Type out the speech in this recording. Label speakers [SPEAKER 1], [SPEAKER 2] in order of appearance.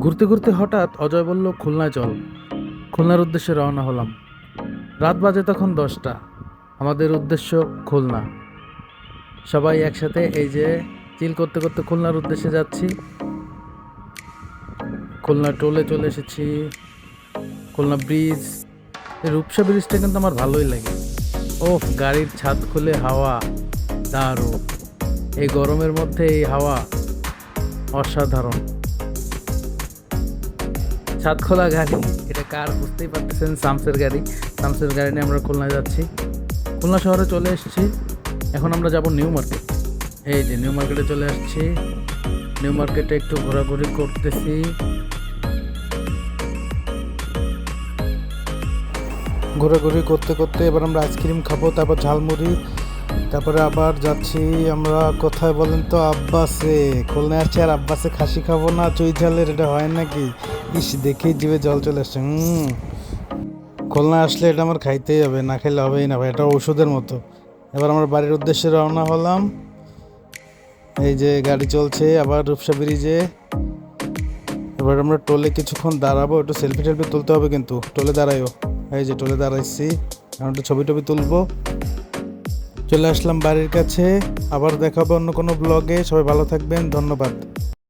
[SPEAKER 1] ঘুরতে ঘুরতে হঠাৎ অজয় বলল, খুলনায় চল। খুলনার উদ্দেশ্যে রওনা হলাম। রাত বাজে তখন দশটা। আমাদের উদ্দেশ্য খুলনা। সবাই একসাথে এই যে চিল করতে করতে খুলনার উদ্দেশ্যে যাচ্ছি। খুলনা টোলে চলে এসেছি। খুলনা ব্রিজ। এই রূপসা ব্রিজটা কিন্তু আমার ভালোই লাগে। ও গাড়ির ছাদ খুলে হাওয়া। দারুণ। এই গরমের মধ্যে এই হাওয়া অসাধারণ। ছাদ খোলা গাড়ি, এটা কার বুঝতেই পারতেছেন সামসের গাড়ি। শামসের গাড়ি নিয়ে আমরা খুলনায় যাচ্ছি। খুলনা শহরে চলে এসেছি। এখন আমরা যাব নিউ মার্কেট। এই যে নিউ মার্কেটে চলে আসছি। নিউ মার্কেটে একটু ঘোরাঘুরি করতেছি। ঘোরাঘুরি করতে করতে এবার আমরা আইসক্রিম খাব, তারপর ঝালমুড়ি তারপরে আবার যাচ্ছি আমরা, কোথায় বলেন তো, আব্বাসে। খুলনায় আসছি আর আব্বাসে খাসি খাব না, চুই ঝালের, এটা হয় নাকি? ইস, দেখেই জিভে জল চলে আসছে, হুম। খুলনা আসলে এটা আমার খাইতেই হবে, না খেলে হবেই না ভাই, এটা ওষুধের মতো। এবার আমরা বাড়ির উদ্দেশ্যে রওনা হলাম। এই যে গাড়ি চলছে, আবার রূপসা ব্রিজে। এবার আমরা টোলে কিছুক্ষণ দাঁড়াবো, একটু সেলফি টেলফি তুলতে হবে কিন্তু। টোলে দাঁড়াইও এই যে টোলে দাঁড়াইছি, এখন একটু ছবি টবি তুলবো। চলে আসলাম বাড়ির কাছে। আবার দেখাবো অন্য কোনো ব্লগে সবাই ভালো থাকবেন। ধন্যবাদ।